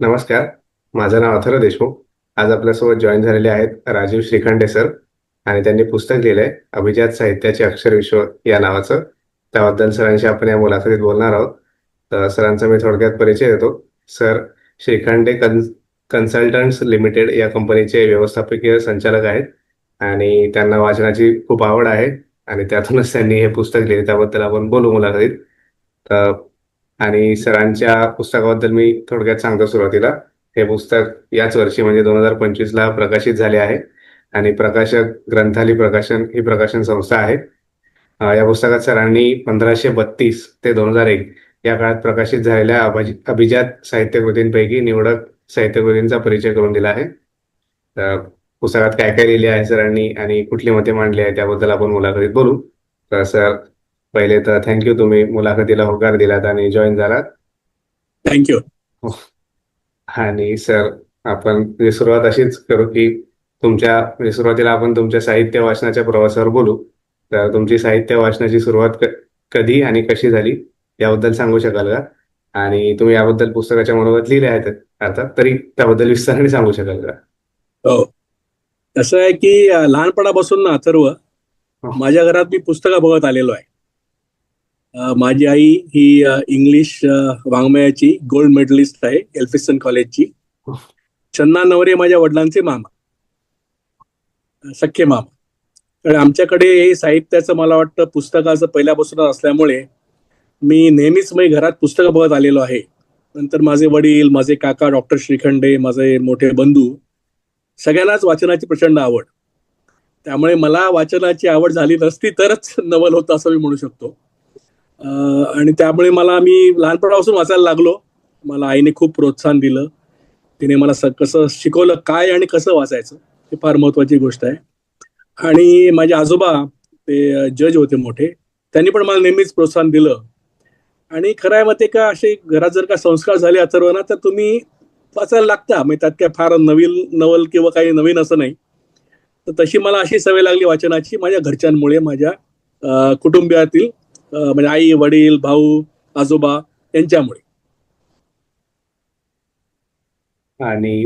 नमस्कार. माझं नाव अथर्व देशमुख. आज आपल्यासोबत जॉईन झालेले आहेत राजीव श्रीखंडे सर आणि त्यांनी पुस्तक लिहिलंय अभिजात साहित्याचे अक्षरविश्व या नावाचं. त्याबद्दल सरांशी आपण या मुलाखतीत बोलणार आहोत. तर सरांचा मी थोडक्यात परिचय देतो. सर श्रीखंडे कन् कन्सल्टंट्स लिमिटेड या कंपनीचे व्यवस्थापकीय संचालक आहेत आणि त्यांना वाचनाची खूप आवड आहे आणि त्यातूनच त्यांनी हे पुस्तक लिहिले. त्याबद्दल आपण बोलू मुलाखतीत. तर आणि सरांच्या पुस्तकाबद्दल मी थोडक्यात सांगतो सुरुवातीला. हे पुस्तक याच वर्षी म्हणजे दोन हजार पंचवीस ला प्रकाशित झाले आहे. आणि प्रकाशक ग्रंथाली प्रकाशन ही प्रकाशन संस्था आहे. या पुस्तकात सरांनी पंधराशे बत्तीस ते दोन हजार एक या काळात प्रकाशित झालेल्या अभिजात साहित्यकृतींपैकी निवडक साहित्यकृतींचा परिचय करून दिला आहे. पुस्तकात काय काय लिहिले आहे सरांनी आणि कुठली मते मांडली आहे त्याबद्दल आपण मुलाखतीत बोलू. तर सर पहिले तर थँक्यू तुम्ही मुलाखतीला होकार दिलात आणि जॉईन झालात. थँक्यू आणि सर आपण म्हणजे सुरुवात अशीच करू की तुमच्या म्हणजे सुरुवातीला आपण तुमच्या साहित्य वाचनाच्या प्रवासावर बोलू. तर तुमची साहित्य वाचनाची सुरुवात कधी आणि कशी झाली याबद्दल सांगू शकाल का? आणि तुम्ही याबद्दल पुस्तकाच्या मनोगत लिहिले आहेत अर्थात तरी त्याबद्दल विस्ताराने सांगू शकाल का? हो. कसं आहे की लहानपणापासून ना अथर्व माझ्या घरात मी पुस्तकं बघत आलेलो आहे. माझी आई ही इंग्लिश वाङ्मयाची गोल्ड मेडलिस्ट आहे एल्फिसन कॉलेजची. चन्ना नवरे माझ्या वडिलांचे मामा. सख्खे मामा. तर आमच्याकडे हे साहित्याचं मला वाटतं पुस्तकाचं पहिल्यापासून असल्यामुळे मी नेहमीच मी घरात पुस्तकं बघत आलेलो आहे. नंतर माझे वडील माझे काका डॉक्टर श्रीखंडे माझे मोठे बंधू सगळ्यांनाच वाचनाची प्रचंड आवड. त्यामुळे मला वाचनाची आवड झाली नसती तरच नवल होतं असं मी म्हणू शकतो. आणि त्यामुळे मला मी लहानपणापासून वाचायला लागलो. मला आईने खूप प्रोत्साहन दिलं. तिने मला स कसं शिकवलं काय आणि कसं वाचायचं हे फार महत्वाची गोष्ट आहे. आणि माझे आजोबा ते जज होते मोठे त्यांनी पण मला नेहमीच प्रोत्साहन दिलं. आणि खरं आहे मते का असे घरात जर का संस्कार झाले अथर्वना तर तुम्ही वाचायला लागता. म्हणजे त्यात काय फार नवीन नवल किंवा काही नवीन असं नाही. तर तशी मला अशी सवय लागली वाचनाची माझ्या घरच्यांमुळे माझ्या कुटुंबियातील म्हणजे आई वडील भाऊ आजोबा यांच्यामुळे. आणि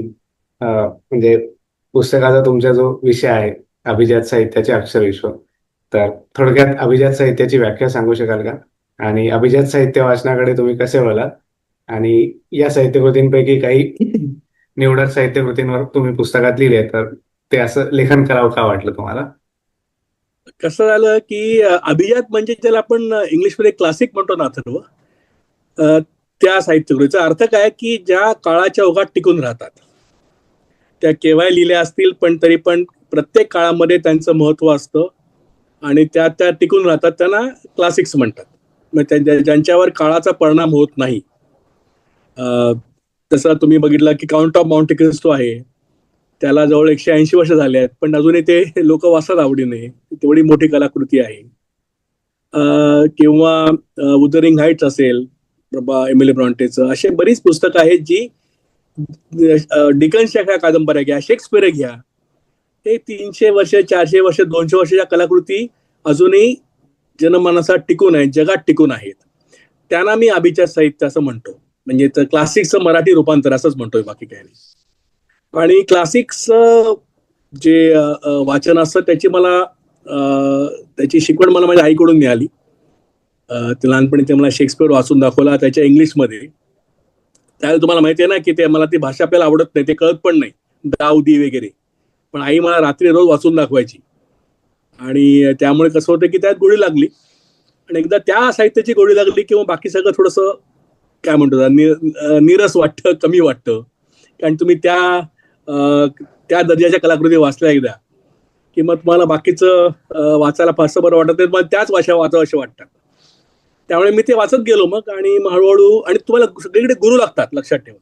म्हणजे पुस्तकाचा तुमचा जो विषय आहे अभिजात साहित्याचे अक्षरविश्व तर थोडक्यात अभिजात साहित्याची व्याख्या सांगू शकाल का? आणि अभिजात साहित्य वाचनाकडे तुम्ही कसे वळाल आणि या साहित्यकृतींपैकी काही निवडक साहित्यकृतींवर तुम्ही पुस्तकात लिहिले तर ते असं लेखन करावं का वाटलं तुम्हाला? कसं झालं की अभिजात म्हणजे ज्याला आपण इंग्लिशमध्ये क्लासिक म्हणतो ना अथर्व त्या साहित्यकृतीचा अर्थ काय की ज्या काळाच्या ओघात टिकून राहतात. त्या केव्हाही लिहिल्या असतील पण तरी पण प्रत्येक काळामध्ये त्यांचं महत्त्व असतं आणि त्या त्या टिकून राहतात त्यांना क्लासिक्स म्हणतात. मग ज्यांच्यावर काळाचा परिणाम होत नाही. तसं तुम्ही बघितलं की काउंट ऑफ माउंट क्रिस्टो आहे. त्याला जवळ एकशे ऐंशी वर्ष झाले आहेत पण अजूनही ते लोक वाचतात आवडीने तेवढी मोठी कलाकृती आहे. किंवा उदरिंग हाईट्स असेल प्रभा एमिली ब्रॉन्टेचं असे बरीच पुस्तकं आहेत जी डिकन्सच्या काय कादंबऱ्या घ्या शेक्सपियर घ्या हे तीनशे वर्ष चारशे वर्ष दोनशे वर्षाच्या कलाकृती अजूनही जनमानसात टिकून आहेत जगात टिकून आहेत. त्यांना मी अभिजात साहित्य असं म्हणतो. म्हणजे क्लासिकचं मराठी रूपांतर असंच म्हणतोय बाकी काही नाही. आणि क्लासिक्स जे वाचन असतं त्याची मला त्याची शिकवण मला माझ्या आईकडून मिळाली. ते लहानपणी ते मला शेक्सपियर वाचून दाखवला त्याच्या इंग्लिशमध्ये त्यावेळेला तुम्हाला माहिती आहे ना की ते मला ती भाषा आपल्याला आवडत नाही ते कळत पण नाही. दाव दी वगैरे. पण आई मला रात्री रोज वाचून दाखवायची. आणि त्यामुळे कसं होतं की त्यात गोडी लागली. आणि एकदा त्या साहित्याची गोडी लागली किंवा बाकी सगळं थोडंसं काय म्हणतो नीरस वाटतं कमी वाटतं. कारण तुम्ही त्या त्या दर्जाच्या कलाकृती वाचल्या एकदा. की मग तुम्हाला बाकीचं वाचायला फारसं बरं वाटत नाही मग त्याच भाषा वाचावं असे वाटतात. त्यामुळे मी ते वाचत गेलो मग आणि हळूहळू आणि तुम्हाला सगळीकडे गुरु लागतात लक्षात ठेवा.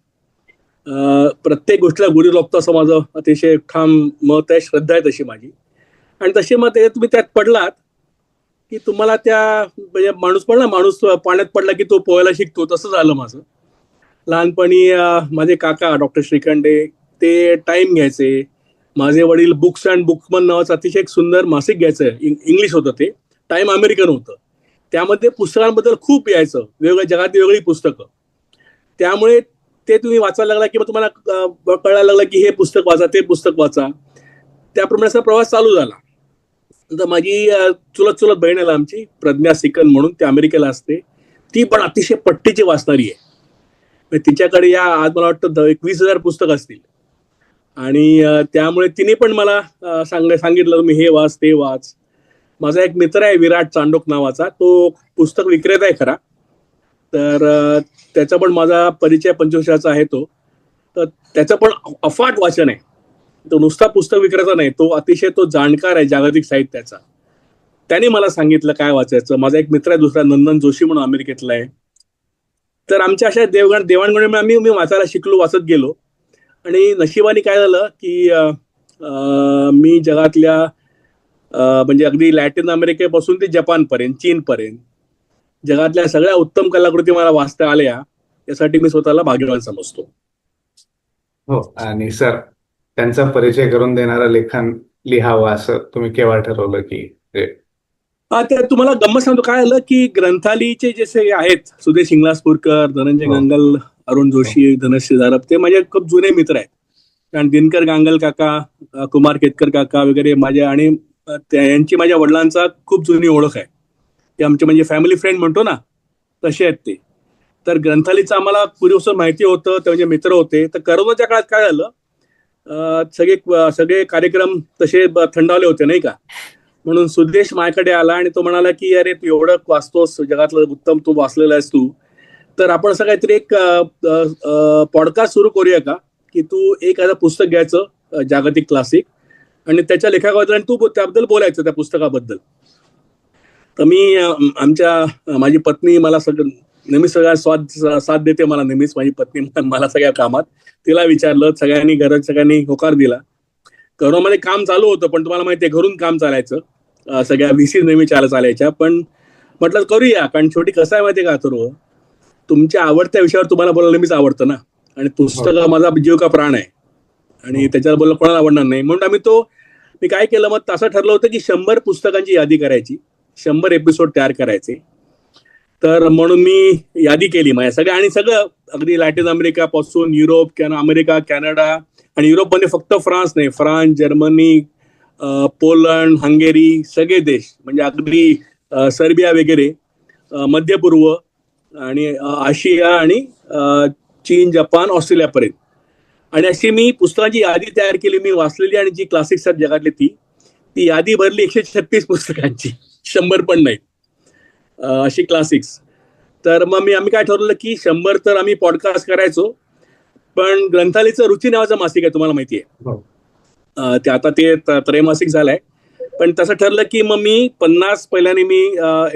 प्रत्येक गोष्टीला गुरु लागतो असं माझं अतिशय ठाम मत आहे श्रद्धा आहे तशी माझी. आणि तशी मग ते तुम्ही त्यात पडलात की तुम्हाला त्या म्हणजे माणूस पडला माणूस पाण्यात पडला की तो पोहायला शिकतो तसं झालं माझं. लहानपणी माझे काका डॉक्टर श्रीखंडे ते टाइम घ्यायचे. माझे वडील बुक्स अँड बुकमन नावाचं अतिशय एक सुंदर मासिक घ्यायचं. इंग्लिश होतं ते. टाइम अमेरिकन होतं. त्यामध्ये पुस्तकांबद्दल खूप यायचं. वेगवेगळ्या जगातली वेगळी पुस्तकं. त्यामुळे ते तुम्ही वाचायला लागला किंवा तुम्हाला कळायला लागलं की हे पुस्तक वाचा ते पुस्तक वाचा. त्याप्रमाणे असा प्रवास चालू झाला. तर माझी चुलत चुलत बहीण आहे आमची प्रज्ञा सिकन म्हणून ती अमेरिकेला असते. ती पण अतिशय पट्टीची वाचणारी आहे. म्हणजे तिच्याकडे या आज मला वाटतं द- एक वीस हजार पुस्तक असतील. आणि त्यामुळे तिने पण मला सांग सांगितलं तुम्ही हे वाच ते वाच. माझा एक मित्र आहे विराट चांडोक नावाचा तो पुस्तक विक्रेता आहे खरा. तर त्याचा पण माझा परिचय पंचवर्षाचा आहे तो. तर त्याचं पण अफाट वाचन आहे. तो नुसता पुस्तक विक्रेता नाही तो अतिशय तो जाणकार आहे जागतिक साहित्याचा. त्याने मला सांगितलं काय वाचायचं. माझा एक मित्र आहे दुसरा नंदन जोशी म्हणून अमेरिकेतला आहे. तर आमच्या अशा देवगण देवाणघेवाणीमुळे आम्ही मी वाचायला शिकलो वाचत गेलो. आणि नशिबाने काय झालं की अ, अ, मी जगातल्या अ, म्हणजे अगदी लॅटिन अमेरिकेपासून ते जपानपर्यंत चीनपर्यंत जगातल्या सगळ्या उत्तम कलाकृती मला वाचता आल्या यासाठी मी स्वतःला भाग्यवान समजतो. हो आणि सर त्यांचा परिचय करून देणारं लेखन लिहावं असं तुम्ही केव्हा ठरवलं की ते- हा तर तुम्हाला गंमत सांगतो. काय आलं की ग्रंथालीचे जसे आहेत सुदेश इंगलासपूरकर धनंजय हो. गांगल अरुण जोशी धनश्री झारप ते माझे खूप जुने मित्र आहेत. कारण दिनकर गांगल काका कुमार केतकर काका वगैरे माझ्या आणि यांची माझ्या वडिलांचा खूप जुनी ओळख आहे. ते आमचे म्हणजे फॅमिली फ्रेंड म्हणतो ना तसे आहेत ते. तर ग्रंथालयचं आम्हाला पुरेसं माहिती होतं ते म्हणजे मित्र होते. तर करोनाच्या काळात काय झालं सगळे सगळे कार्यक्रम तसे थंडावले होते नाही का? म्हणून सुदेश माझ्याकडे आला आणि तो म्हणाला की अरे तू एवढं वाचतोस जगातलं उत्तम तू वाचलेला आहेस तू. तर आपण असं काहीतरी एक पॉडकास्ट सुरू करूया का? की तू एक आता पुस्तक घ्यायचं जागतिक क्लासिक आणि त्याच्या लेखकाबद्दल आणि तू त्याबद्दल बोलायचं त्या पुस्तकाबद्दल. तर मी आमच्या माझी पत्नी मला सगळं नेहमी सगळ्या स्वाद साथ देते मला नेहमीच. माझी पत्नी मला सगळ्या कामात. तिला विचारलं सगळ्यांनी घरात सगळ्यांनी होकार दिला. घरामध्ये काम चालू होतं पण तुम्हाला माहिती आहे घरून काम चालायचं. सगळ्या व्हीसी नेहमी चाल चालायच्या. पण म्हटलं करूया कारण शेवटी कसं आहे माहिती का अथर्व? तुमच्या आवडत्या विषयावर तुम्हाला बोलायला नेहमीच आवडतं ना? आणि पुस्तक हा. माझा जीव का प्राण आहे? आणि हो. त्याच्यावर बोलणं कोणाला आवडणार नाही? म्हणून आम्ही तो मी काय केलं मग असं ठरलं होतं की शंभर पुस्तकांची यादी करायची. शंभर एपिसोड तयार करायचे. तर म्हणून मी यादी केली माझ्या सगळ्या. आणि सगळं अगदी लॅटिन अमेरिकापासून युरोप कॅन अमेरिका कॅनडा आणि युरोपमध्ये फक्त फ्रान्स नाही. फ्रान्स जर्मनी पोलंड हंगेरी सगळे देश. म्हणजे अगदी सर्बिया वगैरे मध्य पूर्व आणि आशिया आणि चीन जपान ऑस्ट्रेलियापर्यंत. आणि अशी मी पुस्तकांची यादी तयार केली मी वाचलेली आणि जी क्लासिक्स आहेत जगातली ती ती यादी भरली एकशे छत्तीस पुस्तकांची. शंभर पण नाही अशी क्लासिक्स तर मग मी आम्ही काय ठरवलं की शंभर तर आम्ही पॉडकास्ट करायचो पण ग्रंथालयचं रुची नावाचं मासिक आहे तुम्हाला माहिती आहे. हो. ते आता ते त- त्रैमासिक झालंय. पण तसं ठरलं की मग मी पन्नास पहिल्याने मी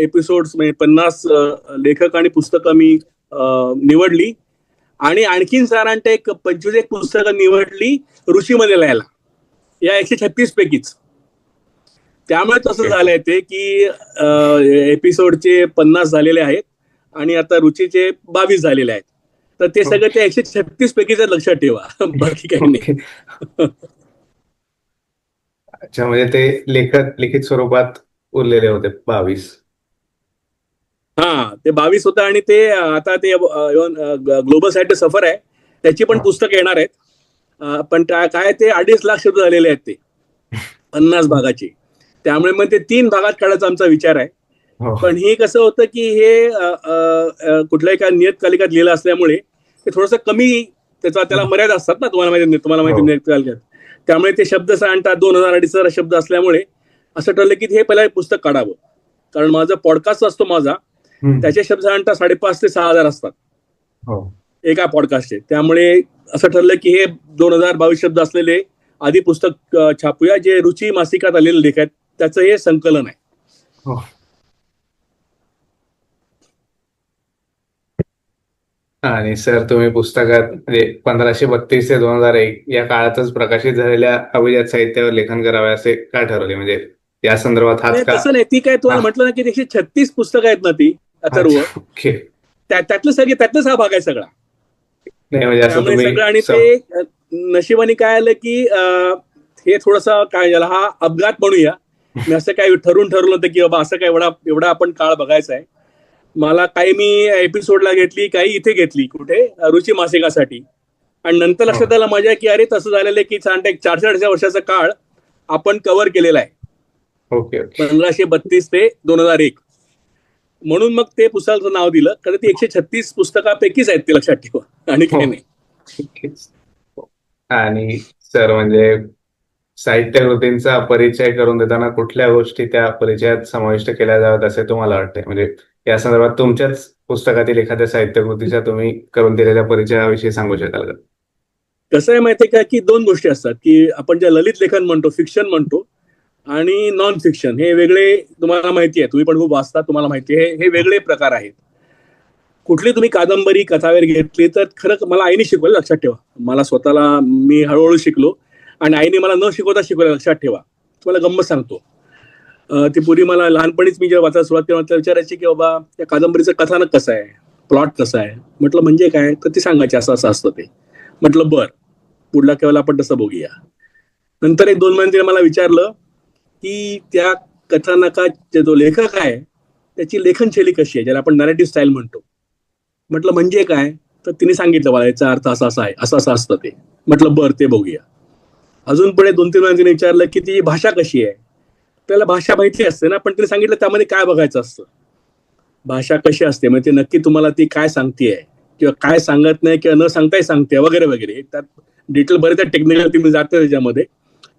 एपिसोड म्हणजे पन्नास लेखक आणि पुस्तकं मी निवडली. आणि आणखीन साधारणतः एक पंचवीस एक पुस्तकं निवडली रुचीमध्ये लिहायला. या एकशे छत्तीस पैकीच. त्यामुळे तसं झालंय ते की एपिसोडचे पन्नास झालेले आहेत आणि आता रुचीचे बावीस झालेले आहेत. तर ते सगळं ते एकशे छत्तीस पैकीच लक्षात ठेवा. बाकी काही नाही. अच्छा म्हणजे ते लेखत लिखित स्वरूपात उरलेले होते बावीस. हा ते बावीस होतं आणि ते आता ते ग्लोबल साईड सफर आहे. त्याची पण हा. पुस्तकं येणार आहेत. पण काय ते अडीच लाख शब्द झालेले आहेत ते. पन्नास भागाची. त्यामुळे मग ते तीन भागात काढायचा आमचा विचार आहे. हो. पण हे कसं होतं की हे कुठल्याही काय नियतकालिकात लिहिलं असल्यामुळे ते थोडंसं कमी त्याचा त्याला मर्यादा असतात ना तुम्हाला माहिती तुम्हाला माहिती हो. नियतकालिकात. त्यामुळे ते शब्द सांगतात दोन हजार अडीच हजार शब्द असल्यामुळे. असं ठरलं की हे पहिला पुस्तक काढावं. कारण माझा पॉडकास्ट असतो माझा. त्याचे शब्द साधारणतः साडेपाच ते सहा हजार असतात. हो. एका पॉडकास्टचे त्यामुळे असं ठरलं की हे दोन हजार बावीस शब्द असलेले आधी पुस्तक छापूया जे रुची मासिकात आलेले लेख आहेत त्याचं हे संकलन आहे. आणि सर तुम्ही पुस्तकात म्हणजे पंधराशे बत्तीस ते दोन हजार एक या काळातच प्रकाशित झालेल्या अभिजात साहित्यावर लेखन करावे असे का ठरवले? म्हणजे या संदर्भात हाच नाही, का तसं नाही. ती काय तुम्हाला हा. म्हटलं ना की एकशे छत्तीस पुस्तकं आहेत ना ती अथर्व. ओके. त्या- त्यातलं सगळे त्यातलाच हा भाग आहे सगळा. नाही म्हणजे असं त्यामुळे सगळं आणि तुम्ही ते नशिबाने काय आलं की अं, हे थोडस काय झालं हा अपघात म्हणूया. मी असं काय ठरवून ठरवलं होतं की बाबा असं काय एवढा एवढा आपण काळ बघायचा आहे. मला काही मी एपिसोडला घेतली काही इथे घेतली कुठे? रुची मासिकासाठी. आणि नंतर लक्षात आलं माझ्या की अरे तसं झालेलं आहे की एक चारशे अडीचशे वर्षाचा काळ आपण कव्हर केलेला आहे. Okay okay. पंधराशे बत्तीस ते दोन हजार एक. म्हणून मग ते पुस्तकाचं नाव दिलं. कारण ती एकशे छत्तीस पुस्तकापैकीच आहेत ते लक्षात ठेवा. आणि काही हो. नाही. आणि सर म्हणजे साहित्य कृतींचा परिचय करून देताना कुठल्या गोष्टी त्या परिचयात समाविष्ट केल्या जाव्यात असे तुम्हाला वाटते म्हणजे या संदर्भात तुमच्याच पुस्तकातील एखाद्या साहित्य कृतीच्या तुम्ही करून दिलेल्या परिचयाविषयी सांगू शकाल का? कसं आहे माहितीये का की दोन गोष्टी असतात की आपण ज्या ललित लेखन म्हणतो फिक्शन म्हणतो आणि नॉन फिक्शन हे वेगळे तुम्हाला माहिती आहे. तुम्ही पण खूप वाचता तुम्हाला माहिती आहे. हे वेगळे प्रकार आहेत. कुठली तुम्ही कादंबरी कथावेर घेतली तर खरं मला आईने शिकवलं लक्षात ठेवा. मला स्वतःला मी हळूहळू शिकलो आणि आईने मला न शिकवता शिकवलं लक्षात ठेवा. तुम्हाला गंमत सांगतो. ती पूर्वी मला लहानपणीच मी जेव्हा वाचायला सुरुवात केली मला विचारायची की बाबा त्या कादंबरीचं कथानक कसं आहे? प्लॉट कसं आहे? म्हटलं म्हणजे काय? तर ती सांगायचे असं असं असतं ते. म्हटलं बर. पुढला केवळ आपण तसं बघूया. नंतर एक दोन महिने मला विचारलं की त्या कथानकाचे जो लेखक आहे त्याची लेखनशैली कशी आहे? ज्याला आपण नरेटिव्ह स्टाईल म्हणतो. म्हटलं म्हणजे काय? तर तिने सांगितलं मला याचा अर्थ असा असा आहे. असं असं असतं ते. म्हटलं बरं ते बघूया. अजून पुढे दोन तीन महिन्यांनी तिने विचारलं की ती भाषा कशी आहे? त्याला भाषा माहिती असते ना पण तिने सांगितलं त्यामध्ये काय बघायचं असतं? भाषा कशी असते? म्हणजे नक्की तुम्हाला ती काय सांगतेय? किंवा काय सांगत नाही किंवा न सांगताही सांगते वगैरे वगैरे. त्यात डिटेल बरेच टेक्निकल तुम्ही जाते त्याच्यामध्ये.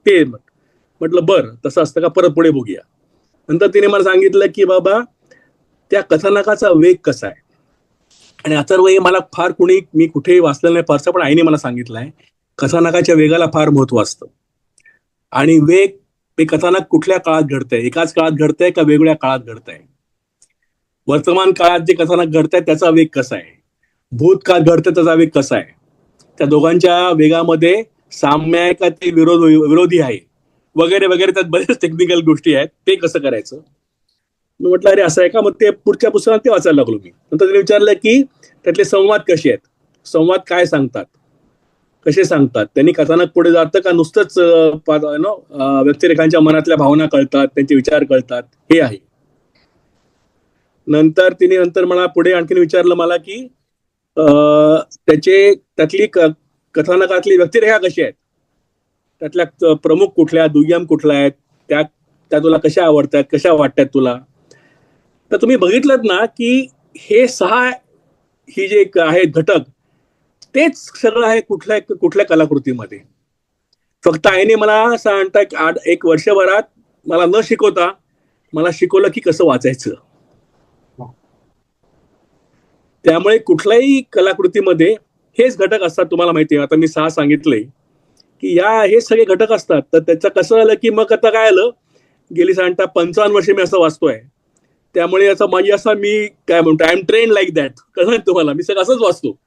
ते म्हटलं बरं तसं असतं का? परत पुढे बघूया. नंतर तिने मला सांगितलं की बाबा त्या कथानकाचा वेग कसा आहे? आणि अथर्व हे मला फार कुणी मी कुठेही वाचलेलं नाही फारसं पण आईने मला सांगितलं आहे कथानकाच्या वेगाला फार महत्त्व असतं. आणि वेग हे कथानक कुठल्या काळात घडतंय? एकाच काळात घडतंय का वेगवेगळ्या काळात घडतंय? वर्तमान काळात जे कथानक घडतंय त्याचा वेग कसा आहे? भूतकाळ घडतंय त्याचा वेग कसा आहे? त्या दोघांच्या वेगामध्ये साम्य आहे का ते विरोध विरोधी आहे. वगैरे वगैरे त्यात बरेच टेक्निकल गोष्टी आहेत. ते कसं करायचं? मी म्हटलं अरे असं आहे का? मग ते पुढच्या पुस्तकात ते वाचायला लागलो मी. नंतर त्याने विचारलं की त्यातले संवाद कसे आहेत? संवाद काय सांगतात? कसे सांगतात? त्यांनी कथानक पुढे जातं का? नुसतंच नो व्यक्तिरेखांच्या मनातल्या भावना कळतात त्यांचे विचार कळतात. हे आहे. नंतर तिने नंतर मला पुढे आणखीन विचारलं मला की त्याचे त्यातली कथानकातली व्यक्तिरेखा कशी आहेत? त्यातल्या प्रमुख कुठल्या दुय्यम कुठल्या आहेत? त्या त्या तुला कशा आवडतात? कशा वाटतात तुला? तर तुम्ही बघितलं ना की हे सहा ही जे एक आहेत घटक तेच सगळं आहे कुठल्या कुठल्या कलाकृतीमध्ये. फक्त आईने मला सांगता एक आठ एक वर्षभरात मला न शिकवता मला शिकवलं की कसं वाचायचं. त्यामुळे कुठल्याही कलाकृतीमध्ये हेच घटक असतात तुम्हाला माहिती आहे. आता मी सहा सांगितले की या हे सगळे घटक असतात. तर त्याचं कसं आलं की मग आता काय आलं? गेली साधारणतः पंचावन्न वर्षे मी असं वाचतोय. त्यामुळे असं माझी म्हणजे असं मी काय म्हणतो I am train like that कसं तुम्हाला? मी सगळं असंच वाचतो.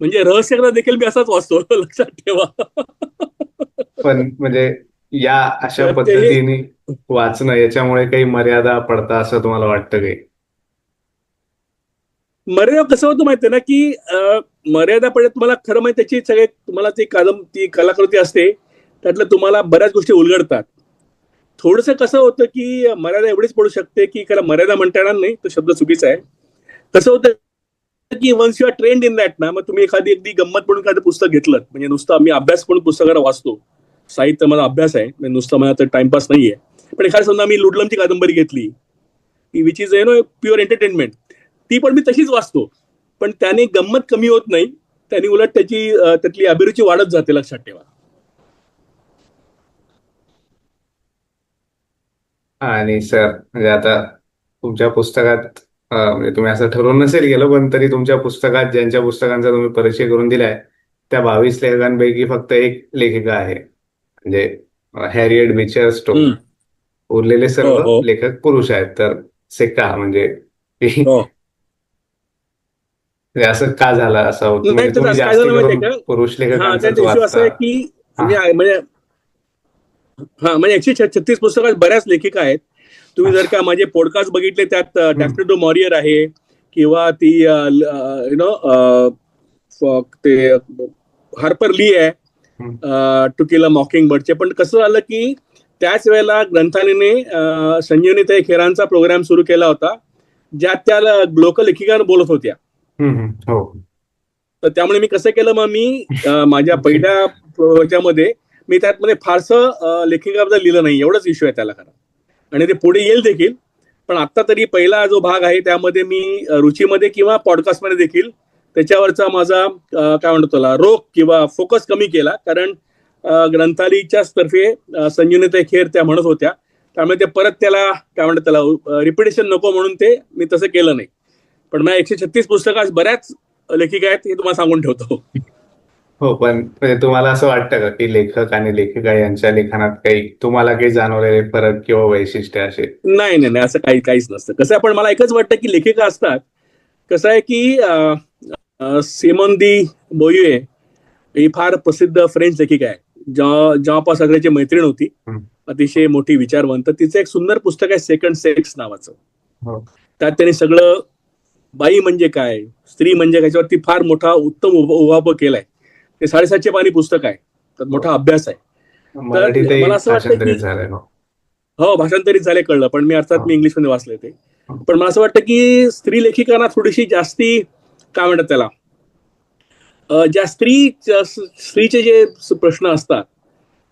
म्हणजे रहस्यग्रह देखील मी असाच वाचतो लक्षात ठेवा. पण म्हणजे या अशा पद्धतीने वाचणं याच्यामुळे काही मर्यादा पडता असं तुम्हाला वाटतं काही? मर्यादा कसं होतं माहितीये ना की मर्यादा पडत तुम्हाला खरं माहिती त्याची सगळे तुम्हाला ती कादम ती कलाकृती असते त्यातलं तुम्हाला बऱ्याच गोष्टी उलगडतात. थोडंसं कसं होतं की मर्यादा एवढीच पडू शकते की खरं मर्यादा म्हणता येणार नाही तो शब्द चुकीचा आहे. कसं होतं की once you are trained in that ना मग तुम्ही एखादी अगदी गंमत म्हणून एखादं पुस्तक घेतलं म्हणजे नुसतं आम्ही अभ्यास म्हणून पुस्तकाला वाचतो. साहित्य माझा अभ्यास आहे म्हणजे नुसतं माझा तर टाइमपास नाहीये. पण एखाद्या समजा मी लुडलमची कादंबरी घेतली which is no pure entertainment ती पण मी तशीच वाचतो. पण त्याने गंमत कमी होत नाही त्याने उलट त्याची त्यातली अभिरुची वाढत जाते लक्षात ठेवा. आणि सर म्हणजे आता तुमच्या पुस्तकात अं, म्हणजे तुम्ही असं ठरवून नसेल गेलं पण तरी तुमच्या पुस्तकात ज्यांच्या पुस्तकांचा तुम्ही परिचय करून दिलाय त्या बावीस लेखकांपैकी फक्त एक लेखिका आहे म्हणजे हॅरिएट बिचर स्टोक हम्म. उरलेले हो, सर्व हो. लेखक पुरुष आहेत तर से का म्हणजे हो. म्हणजे असं का झालं असं म्हणजे? पुरुष हा लेखकांचाच त्याचा इश्यू असं आहे वाचता की मी आहे- म्हणजे हा म्हणजे एकशे छत्तीस पुस्तकात बऱ्याच लेखिका आहेत तुम्ही जर का माझे पॉडकास्ट बघितले त्यात टॅक्सिडो मॉरियर आहे किंवा ती यु नो ते हार्पर ली आहे टू किल मॉकिंग बर्डचे पण कसं झालं की त्याच वेळेला ग्रंथालयाने अं, संजीवनीताई खेरांचा प्रोग्राम सुरू केला होता ज्या त्या लोकलेखिकांना बोलत होत्या. हो. तर त्यामुळे मी कसं केलं मग मी माझ्या पहिल्या ह्याच्यामध्ये मी त्यातमध्ये फारसं अं, लेखिकाबद्दल लिहिलं नाही. एवढंच इश्यू आहे त्याला खरं. आणि ते पुढे येईल देखील. पण आता तरी पहिला जो भाग आहे त्यामध्ये मी रुचीमध्ये किंवा पॉडकास्टमध्ये देखील त्याच्यावरचा माझा काय म्हणतो त्याला रोख किंवा फोकस कमी केला. कारण अं, तर्फे अं, संजीवनीताई खेर त्या म्हणत होत्या. त्यामुळे ते परत त्याला काय म्हणतात त्याला रिपिटेशन नको म्हणून ते मी तसं केलं नाही. पण मला एकशे छत्तीस पुस्तकात बऱ्याच लेखिका आहेत हे तुम्हाला सांगून ठेवतो. हो पण म्हणजे तुम्हाला असं वाटतं का की लेखक आणि लेखिका यांच्या लिखाणात काही तुम्हाला काही जाणवलेले फरक किंवा वैशिष्ट्य असे? नाही नाही नाही असं काही काहीच नसतं. कसं आहे पण मला एकच वाटतं की लेखिका असतात. कसं आहे की अं, अं, सिमोन दी बोयुए ही फार प्रसिद्ध फ्रेंच लेखिका आहे. जेव्हा जेव्हापास सगळ्याची मैत्रीण होती. अतिशय मोठी विचारवंत. तिचं एक सुंदर पुस्तक आहे सेकंड सेक्स नावाचं. हो. त्यात त्यांनी सगळं बाई म्हणजे काय स्त्री म्हणजे काय याच्यावरती फार मोठा उत्तम उभा उभाप केलाय. ते साडेसातशे पाणी पुस्तक आहे. तर मोठा अभ्यास आहे. मराठीतही मला असं वाटतं हो. हो भाषांतरित झाले कळलं. पण मी अर्थात हा. मी इंग्लिशमध्ये वाचले ते. हा. पण मला असं वाटतं की स्त्री लेखिकांना थोडीशी जास्ती काय म्हणतात त्याला? ज्या स्त्री स्त्रीचे जे प्रश्न असतात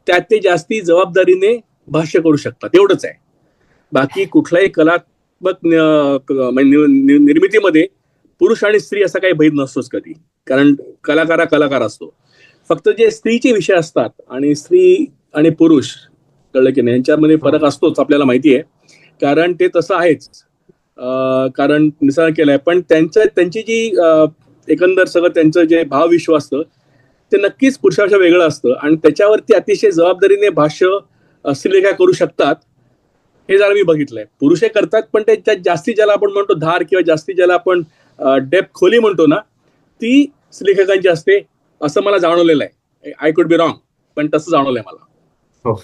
त्यात ते जास्ती जबाबदारीने भाष्य करू शकतात. एवढंच आहे. बाकी कुठल्याही कलात्मक म्हणजे निर्मितीमध्ये पुरुष आणि स्त्री असा काही भेद नसतोच कधी. कारण कलाकार हा कलाकार असतो. फक्त जे स्त्रीचे विषय असतात आणि स्त्री आणि पुरुष कळलं की नाही? यांच्यामध्ये फरक असतोच आपल्याला माहिती आहे कारण ते तसं आहेच. कारण निसर्ग केलंय. पण त्यांचं त्यांची जी एकंदर सगळं त्यांचं जे भावविश्व असतं ते नक्कीच पुरुषापेक्षा वेगळं असतं. आणि त्याच्यावरती अतिशय जबाबदारीने भाष्य स्त्रीलेखा करू शकतात हे जरा मी बघितलंय. पुरुष हे करतात पण त्याच्यात जास्ती ज्याला आपण म्हणतो धार किंवा जास्ती ज्याला आपण डेप खोली म्हणतो ना ती स्त्रीलेखकांची असते. असं मला जाणवलेलं आहे. आय कुड बी रॉंग पण तसं जाणवलंय मला. हो.